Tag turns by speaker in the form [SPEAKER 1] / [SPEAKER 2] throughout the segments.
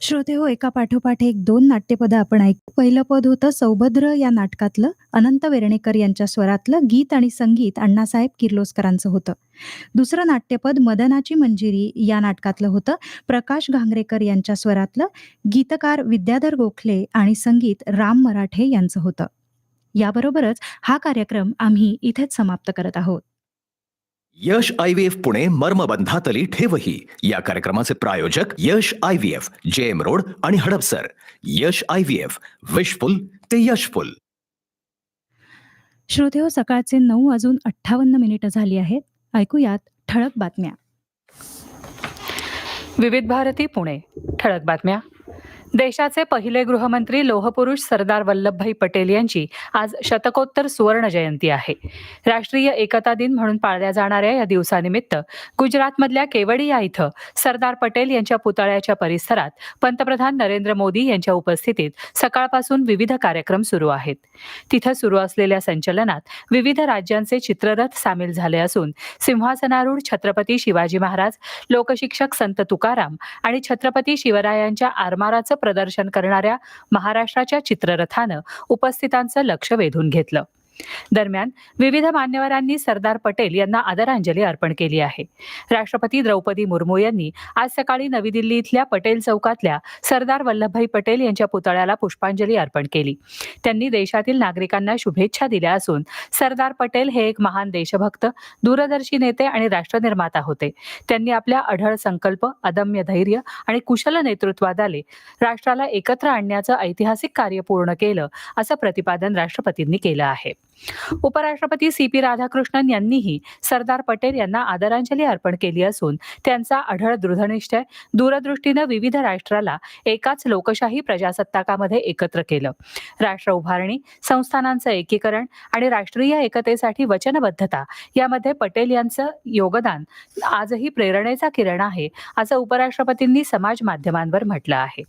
[SPEAKER 1] श्रोते हो एका पाठोपाठ एक दोन नाट्यपदं आपण ऐकू. पहिलं पद होतं सौभद्र या नाटकातलं. अनंत वेर्णेकर यांच्या स्वरातलं गीत आणि संगीत अण्णासाहेब किर्लोस्करांचं होतं. दुसरं नाट्यपद मदनाची मंजिरी या नाटकातलं होतं. प्रकाश घांगरेकर यांच्या स्वरातलं गीतकार विद्याधर गोखले आणि संगीत राम मराठे यांचं होतं. याबरोबरच हा कार्यक्रम आम्ही इथेच समाप्त करत आहोत.
[SPEAKER 2] Yash I V F Pune मर्मबंधातली ठेवही. या कार्यक्रमाचे प्रायोजक Yash I V F J M road आणि Hadapsar. Yash I V F wishful ते यशफुल.
[SPEAKER 1] श्रोते हो सकाळचे नऊ वाजून अठ्ठावन्न मिनिटं झाली आहेत. ऐकूयात ठळक बातम्या.
[SPEAKER 3] विविध भारती पुणे. ठळक बातम्या. देशाचे पहिले गृहमंत्री लोहपुरुष सरदार वल्लभभाई पटेल यांची आज शतकोत्तर सुवर्ण जयंती आहे. राष्ट्रीय एकता दिन म्हणून पाळल्या जाणाऱ्या या दिवसानिमित्त गुजरातमधल्या केवडिया इथं सरदार पटेल यांच्या पुतळ्याच्या परिसरात पंतप्रधान नरेंद्र मोदी यांच्या उपस्थितीत सकाळपासून विविध कार्यक्रम सुरू आहेत. तिथं सुरू असलेल्या संचलनात विविध राज्यांचे चित्ररथ सामील झाले असून सिंहासनारूढ छत्रपती शिवाजी महाराज लोकशिक्षक संत तुकाराम आणि छत्रपती शिवरायांच्या आरमाराचं प्रदर्शन करणाऱ्या महाराष्ट्राच्या चित्ररथानं उपस्थितांचं लक्ष वेधून घेतलं. दरम्यान विविध मान्यवरांनी सरदार पटेल यांना आदरांजली अर्पण केली आहे. राष्ट्रपती द्रौपदी मुर्मू यांनी आज सकाळी नवी दिल्ली इथल्या पटेल चौकातल्या सरदार वल्लभभाई पटेल यांच्या पुतळ्याला पुष्पांजली अर्पण केली. त्यांनी देशातील नागरिकांना शुभेच्छा दिल्या असून सरदार पटेल हे एक महान देशभक्त दूरदर्शी नेते आणि राष्ट्रनिर्माता होते. त्यांनी आपल्या अढळ संकल्प अदम्य धैर्य आणि कुशल नेतृत्वादाले राष्ट्राला एकत्र आणण्याचं ऐतिहासिक कार्य पूर्ण केलं असं प्रतिपादन राष्ट्रपतींनी केलं आहे. उपराष्ट्रपती सी पी राधाकृष्णन यांनीही सरदार पटेल यांना आदरांजली अर्पण केली असून त्यांचा अढळ दृढनिश्चय दूरदृष्टीनं विविध राष्ट्राला एकाच लोकशाही प्रजासत्ताकामध्ये एकत्र केलं. राष्ट्र उभारणी संस्थानांचं एकीकरण आणि राष्ट्रीय एकतेसाठी वचनबद्धता यामध्ये पटेल यांचं योगदान आजही प्रेरणेचा किरण आहे असं उपराष्ट्रपतींनी समाज माध्यमांवर म्हटलं आहे.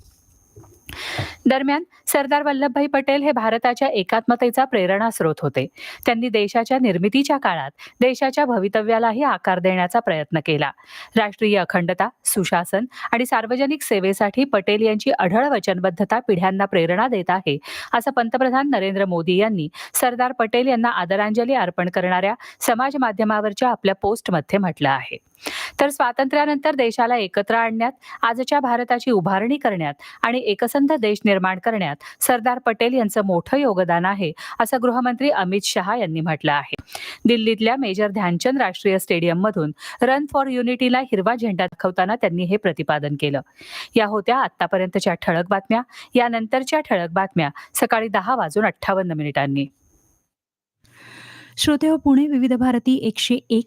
[SPEAKER 3] दरम्यान सरदार वल्लभभाई पटेल हे भारताच्या एकात्मतेचा प्रेरणास्रोत होते. त्यांनी देशाच्या निर्मितीच्या काळात देशाच्या भवितव्यालाही आकार देण्याचा प्रयत्न केला. राष्ट्रीय अखंडता सुशासन आणि सार्वजनिक सेवेसाठी पटेल यांची अढळ वचनबद्धता पिढ्यांना प्रेरणा देत आहे असं पंतप्रधान नरेंद्र मोदी यांनी सरदार पटेल यांना आदरांजली अर्पण करणाऱ्या समाज माध्यमावरच्या आपल्या पोस्टमध्ये म्हटलं आहे. तर स्वातंत्र्यानंतर देशाला एकत्र आणण्यात आजच्या भारताची उभारणी करण्यात आणि एकसंध देश निर्माण करण्यात सरदार पटेल यांचं मोठं योगदान आहे असं गृहमंत्री अमित शहा यांनी म्हटलं आहे. दिल्लीतल्या मेजर ध्यानचंद राष्ट्रीय स्टेडियममधून रन फॉर युनिटीला हिरवा झेंडा दाखवताना त्यांनी हे प्रतिपादन केलं. या होत्या आतापर्यंतच्या ठळक बातम्या. यानंतरच्या ठळक बातम्या सकाळी दहा वाजून अठ्ठावन्न मिनिटांनी.
[SPEAKER 1] श्रोते हो पुणे विविध भारती एकशे एक